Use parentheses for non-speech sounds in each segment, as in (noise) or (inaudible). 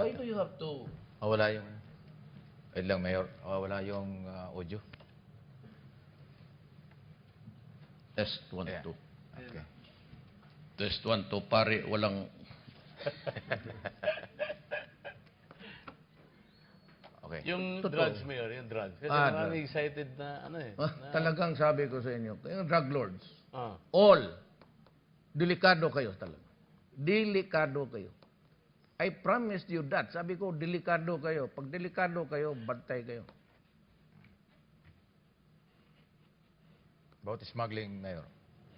Why do you have to... Ah, wala yung... Wait lang, Mayor. Ah, wala yung ah, audio. Test 1, Yeah. 2. Okay. Test 1, 2. Pare, walang... (laughs) Okay. Yung Totoo. drugs, Mayor, yung drugs. Kasi Ah, marami excited na ano eh. Ah, na- talagang sabi ko sa inyo, yung drug lords, Ah. all, delikado kayo talaga. Delikado kayo. I promised you that. Sabi ko, delikado kayo. Pag delikado kayo, bantay kayo. About smuggling, Mayor.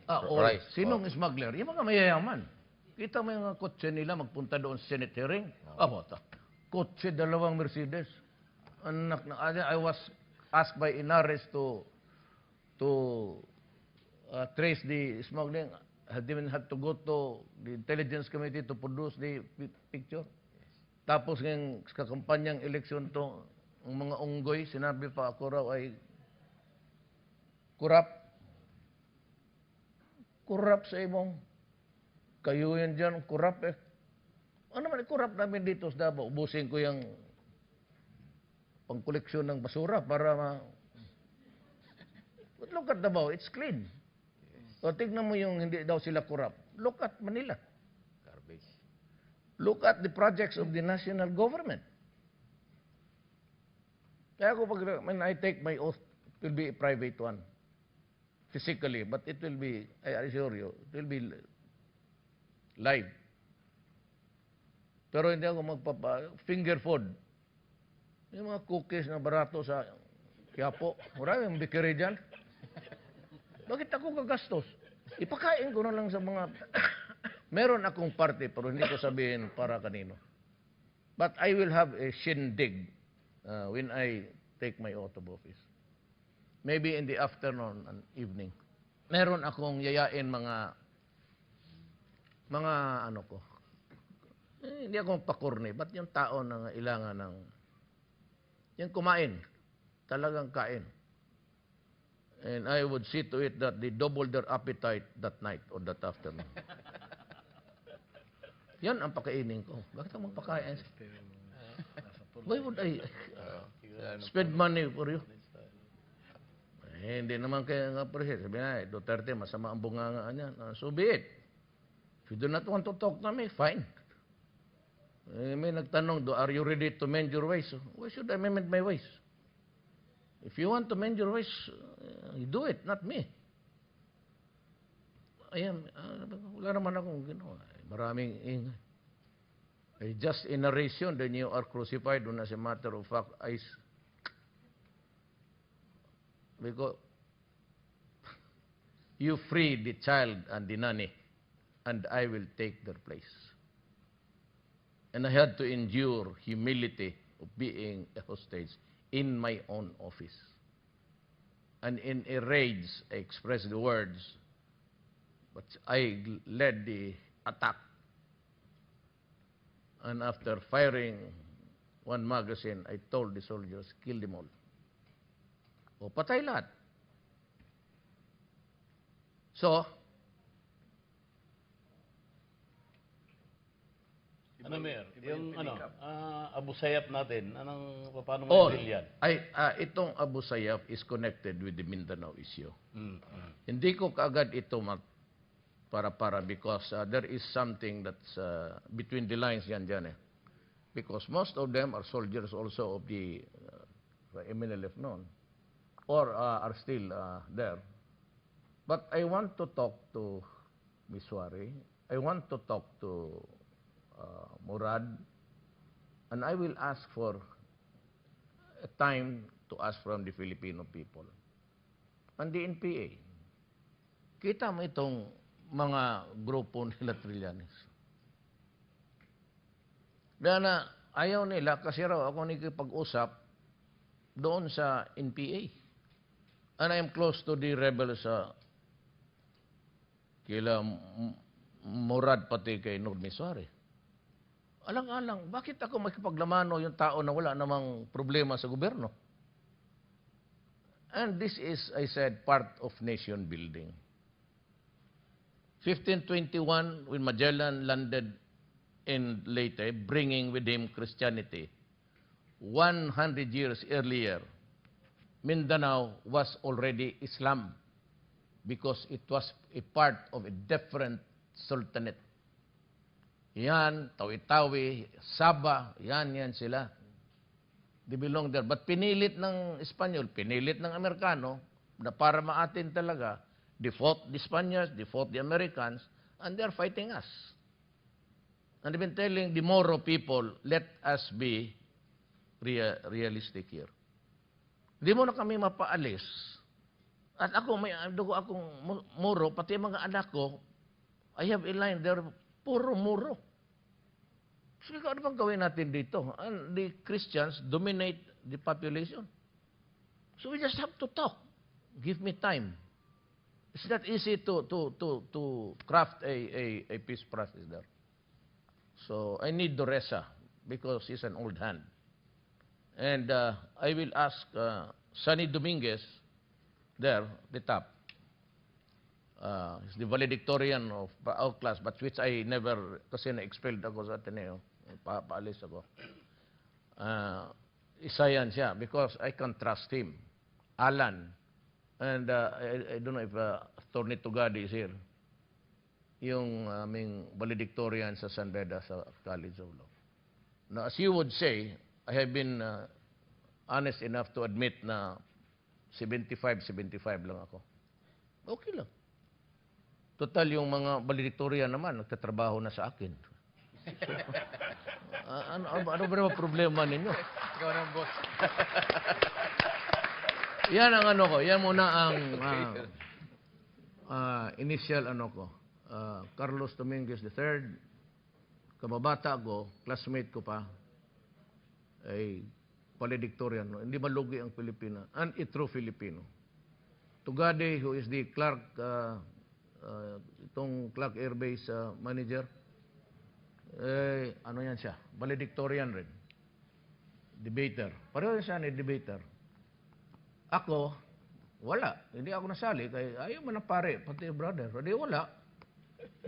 Ah, R- all. rice. Sinong smuggler? Yung mga mayayaman. Kita mo yung kotse nila magpunta doon sa Senate hearing. Ah, bota. Kotse, dalawang Mercedes. Anak na, I was asked by Inares to to uh, trace the smuggling. I didn't have to go to the intelligence committee to produce the pi- picture. Tapos ng kakampanyang eleksyon to, ang mga unggoy, sinabi pa ako raw ay kurap. Kurap sa imong kayo yan dyan, kurap eh. Ano naman, kurap namin dito sa Davao. Ubusin ko yung pangkoleksyon ng basura para ma... But look at Davao, it's clean. O tignan mo yung hindi daw sila kurap. Look at Manila. Garbage. Look at the projects of the national government. Kaya ako pag, when I take my oath, it will be a private one. Physically, but it will be, I assure you, it will be live. Pero hindi ako magpapa, finger food. Yung mga cookies na barato sa Quiapo, marami yung bikiri dyan. Bakit ako gagastos? Ipakain ko na lang sa mga... (coughs) Meron akong party, pero hindi ko sabihin para kanino. But I will have a shindig uh, when I take my oath of office. Maybe in the afternoon and evening. Meron akong yayain mga mga ano ko. Eh, hindi akong pakurni, but yung tao na ilangan ng yung kumain, talagang kain. And I would see to it that they double their appetite that night or that afternoon. (laughs) Yan ang pakainin ko. Bakit ako magpakain? Why would I uh, spend money for you? Eh, hindi naman kaya nga presyo. Sabi na, eh, Duterte, masama ang bungangaan niya. Uh, so be it. If you do not want to talk to me, fine. Eh, may nagtanong, do, are you ready to mend your ways? Why should I mend my ways? If you want to mend your ways, uh, you do it, not me. Ayan, ah, wala naman akong ginawa. Maraming ingay. Eh, just in narration, then you are crucified when as a matter of fact, I... Because (laughs) you free the child and the nanny, and I will take their place. And I had to endure humility of being a hostage in my own office. And in a rage, I expressed the words, but I led the attack. And after firing one magazine, I told the soldiers, kill them all. O patay lahat. So, Ano, Mayor? Yung ano, ah, Abu Sayyaf natin, anong, paano mo i yan? ay, ah, itong Abu Sayyaf is connected with the Mindanao issue. Mm, mm. Hindi ko kaagad ito mag para-para because uh, there is something that's uh, between the lines yan dyan eh. Because most of them are soldiers also of the uh, MNLF noon or uh, are still uh, there. But I want to talk to. Wari. I want to talk to uh, Murad. And I will ask for a time to ask from the Filipino people. And the NPA. Kita mo itong mga grupo (laughs) nila Trillanes. Dahil na ayaw nila kasi raw ako nakipag-usap doon sa NPA. And I am close to the rebels sa kila M- Murad pati kay Nur Miswari. Alang-alang, bakit ako makipaglamano yung tao na wala namang problema sa gobyerno? And this is, I said, part of nation building. 1521, when Magellan landed and later bringing with him Christianity. 100 years earlier, Mindanao was already Islam because it was a part of a different sultanate. Yan, Tawi-Tawi, Sabah, yan, yan sila. They belong there. But pinilit ng Espanyol, pinilit ng Amerikano, na para maatin talaga, default the Spaniards, default the Americans, and they're fighting us. And I've been telling the Moro people, let us be rea- realistic here. Hindi mo na kami mapaalis. At ako, may dugo akong Moro, pati mga anak ko, I have a line there, puro Moro. So, ano bang gawin natin dito? And the Christians dominate the population. So we just have to talk. Give me time. It's not easy to to to to craft a a, a peace process there. So I need Doresa because he's an old hand, and uh, I will ask uh, Sunny Dominguez there, the top. Uh, he's the valedictorian of our class, but which I never, kasi na-expelled ako sa Ateneo. Pa paalis ako. Uh, isa yan siya because I can trust him. Alan. And uh, I, I don't know if uh, Attorney Tugadi is here. Yung aming valedictorian sa San Beda sa College of Law. Now, as you would say, I have been uh, honest enough to admit na 75, 75 lang ako. Okay lang. Total, yung mga valedictorian naman, nagtatrabaho na sa akin. (laughs) Ah, ano, ano, ano ba naman problema ninyo? Ikaw na, boss. (laughs) Yan ang ano ko. Yan muna ang (laughs) ah, ah, initial ano ko. Ah, Carlos Dominguez III. Kababata ko, classmate ko pa. Ay valedictorian. No? Hindi malugi ang Pilipina. And a true Filipino. Tugade, who is the Clark, ah, ah, itong Clark Air Base ah, manager. Eh, ano yan siya? Valedictorian rin. Debater. Pareho siya ni debater. Ako, wala. Hindi ako nasali. Kaya ayaw man ng pare, pati brother. Hindi, wala.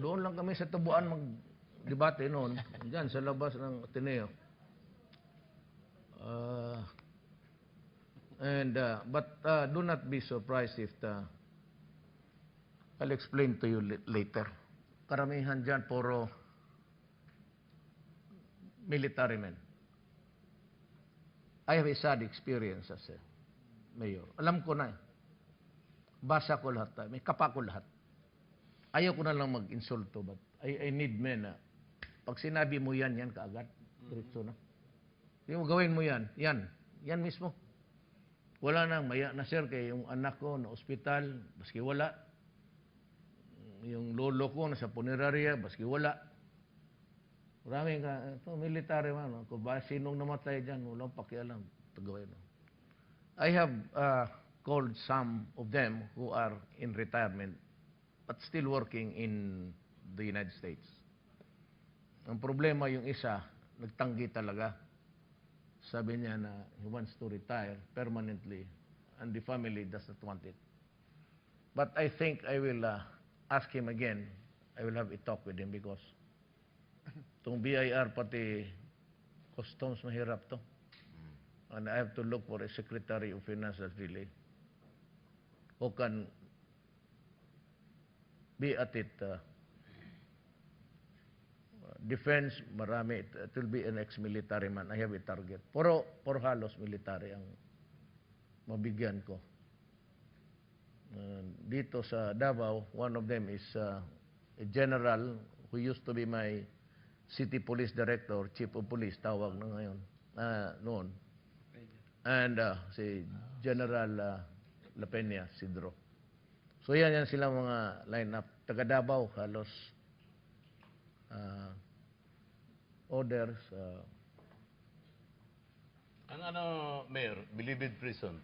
Doon lang kami sa tabuan mag-debate noon. Diyan, sa labas ng Ateneo. Uh, and, uh, but uh, do not be surprised if the, I'll explain to you later. Karamihan dyan, puro military men. I have a sad experience as a mayor. Alam ko na eh. Basa ko lahat. ah. May kapa ko lahat. Ayaw ko na lang mag-insulto but I, I need men na pag sinabi mo yan, yan kaagad. Diretso na. Yung gawin mo yan, yan. Yan mismo. Wala nang maya na sir kay yung anak ko na ospital, baski wala. Yung lolo ko na sa punerarya, baski wala. Maraming ka, ito, military man. no? Kung ba sinong namatay dyan, walang pakialam. Ito gawin mo. I have uh, called some of them who are in retirement but still working in the United States. Ang problema yung isa, nagtanggi talaga. Sabi niya na he wants to retire permanently and the family does not want it. But I think I will uh, ask him again. I will have a talk with him because itong BIR pati customs mahirap to. And I have to look for a Secretary of Finance that's really who can be at it. Uh, defense, marami. It, it will be an ex-military man. I have a target. Puro, puro halos military ang mabigyan ko. Uh, dito sa Davao, one of them is uh, a general who used to be my city police director, chief of police, tawag na ngayon, uh, noon. And uh, si General uh, La Peña, Sidro. So yan, yan sila mga line-up. Taga Davao, halos uh, orders. Uh, Ang ano, Mayor, Bilibid Prison.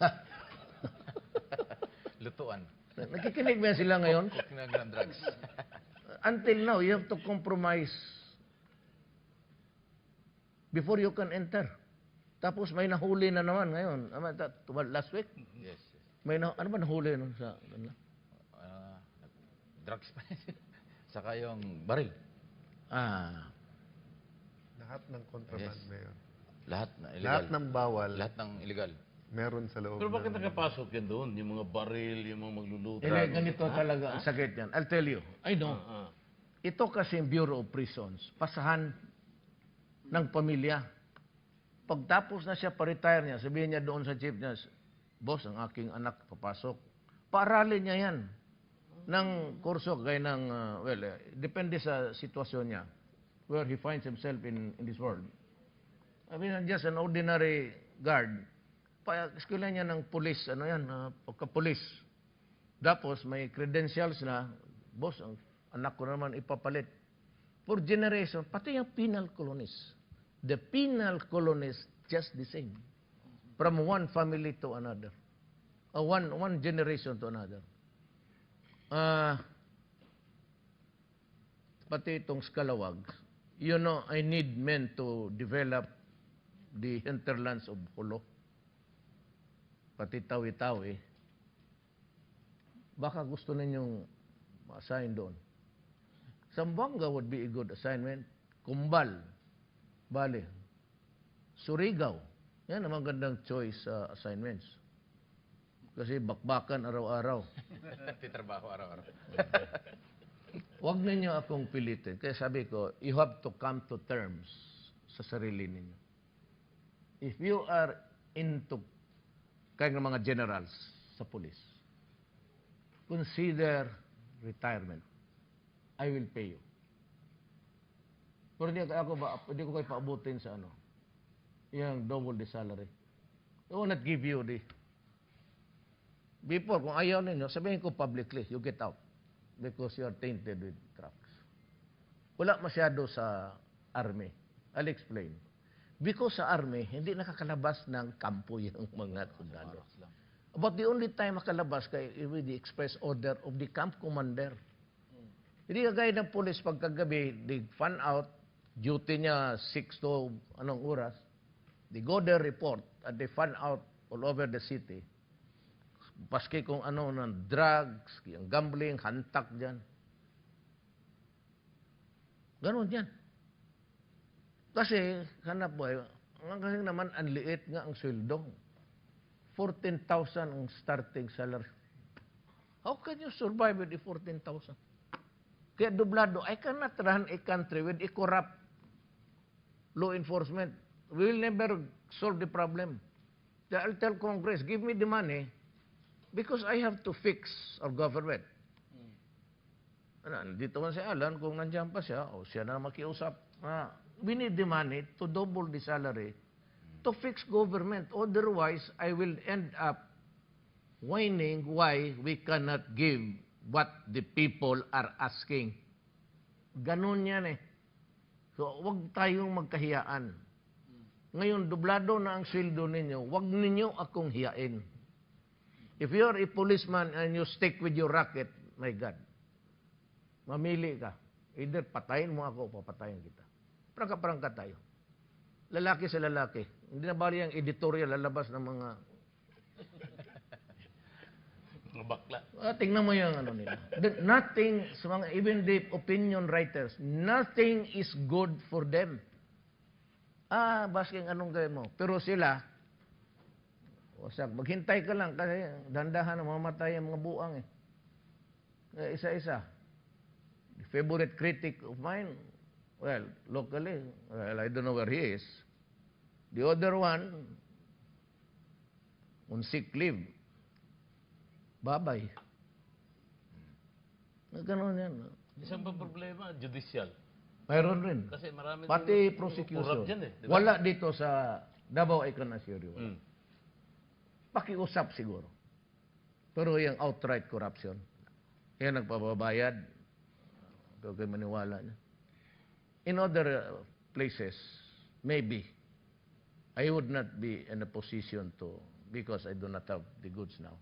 (laughs) Lutuan. nakikinig ba sila ngayon? Cooking ng drugs. (laughs) Until now, you have to compromise before you can enter. Tapos may nahuli na naman ngayon. Last week, Yes. yes. may na, ano ba nahuli nun sa... Ano? Ah, drugs pa. (laughs) Saka yung baril. Ah, Lahat ng contraband, Yes. Mayor. Lahat na illegal. Lahat ng bawal, Lahat ng illegal. Meron sa loob Pero bakit ng... nakapasok yan doon? Yung mga baril, yung mga magluluto. Hindi, ganito talaga ang sakit yan. I'll tell you. I know. Ah, Ito kasi Bureau of Prisons, pasahan ng pamilya. Pagtapos na siya pa-retire niya, sabihin niya doon sa chief niya, Boss, ang aking anak papasok. Paaralin niya yan ng kurso gaya ng, uh, well, eh, depende sa sitwasyon niya, where he finds himself in, in this world. I mean, just an ordinary guard. Eskwela niya ng police, ano yan, uh, pagka-police. Tapos may credentials na, boss, ang anak ko naman ipapalit. For generation, pati yung penal colonies. The penal colonies just the same. From one family to another. Uh, one, one generation to another. Ah, pati itong Scalawag, you know, I need men to develop the hinterlands of Holo. Pati Tawi-Tawi. Baka gusto ninyong ma-assign doon. Zamboanga would be a good assignment. Kumbal, Bale, Surigao. Yan ang magandang choice sa assignments. Kasi bakbakan araw-araw. (laughs) Titrabaho araw-araw. (laughs) Huwag ninyo akong pilitin. Kaya sabi ko, you have to come to terms sa sarili ninyo. If you are into kaya ng mga generals sa police, consider retirement. I will pay you. Pero hindi ako ba, hindi ko kayo paabutin sa ano, yung double the salary. I will not give you the, before, kung ayaw ninyo, sabihin ko publicly, you get out because you are tainted with drugs. Wala masyado sa army. I'll explain. Because sa army, hindi nakakalabas ng kampo yung (laughs) mga sundalo. But the only time makalabas kay with the express order of the camp commander. Hindi kagaya ng police pagkagabi, they fan out, duty niya 6 to anong oras, they go there report, and they fan out all over the city. Paski kung ano ng drugs, yung gambling, hantak dyan. Ganon yan. Kasi, hanap ang kasi naman, ang liit nga ang sweldo. 14,000 ang starting salary. How can you survive with the 14,000? Kaya dublado, I cannot run a country with a corrupt law enforcement. We will never solve the problem. I'll tell Congress, give me the money because I have to fix our government. Ano, dito man si Alan, kung nandiyan pa siya, o siya na makiusap. Ah, we need the money to double the salary to fix government. Otherwise, I will end up whining why we cannot give what the people are asking. Ganon yan eh. So, wag tayong magkahiyaan. Ngayon, dublado na ang sweldo ninyo, wag ninyo akong hiyain. If you're a policeman and you stick with your racket, my God, mamili ka. Either patayin mo ako o papatayin kita. Prangka-prangka tayo. Lalaki sa lalaki. Hindi na bali ang editorial lalabas ng mga... (laughs) mga bakla. Ah, tingnan mo yung ano nila. The- nothing, sa mga, even the opinion writers, nothing is good for them. Ah, basking anong gawin mo. Pero sila, wasak, maghintay ka lang kasi dandahan na mamatay ang mga buang eh. Eh, Isa-isa. Favorite critic of mine, well, locally, well, I don't know where he is. The other one, on sick leave, babay. Ganon yan. Isang pa problema, judicial. Mayroon rin. Kasi marami Pati prosecution. dyan eh. di ba? Wala dito sa Davao I can assure you. Mm. Pakiusap siguro. Pero yung outright corruption, yan nagpapabayad. Huwag kayo maniwala niya. In other uh, places, maybe, I would not be in a position to, because I do not have the goods now.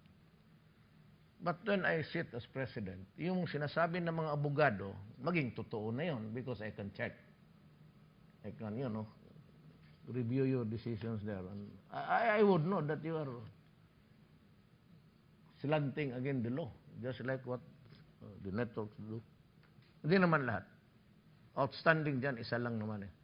But when I sit as president, yung sinasabi ng mga abogado, maging totoo na yun because I can check. I can, you know, review your decisions there. And I, I would know that you are slanting against the law, just like what uh, the networks do. Hindi naman lahat. Outstanding dyan, isa lang naman eh.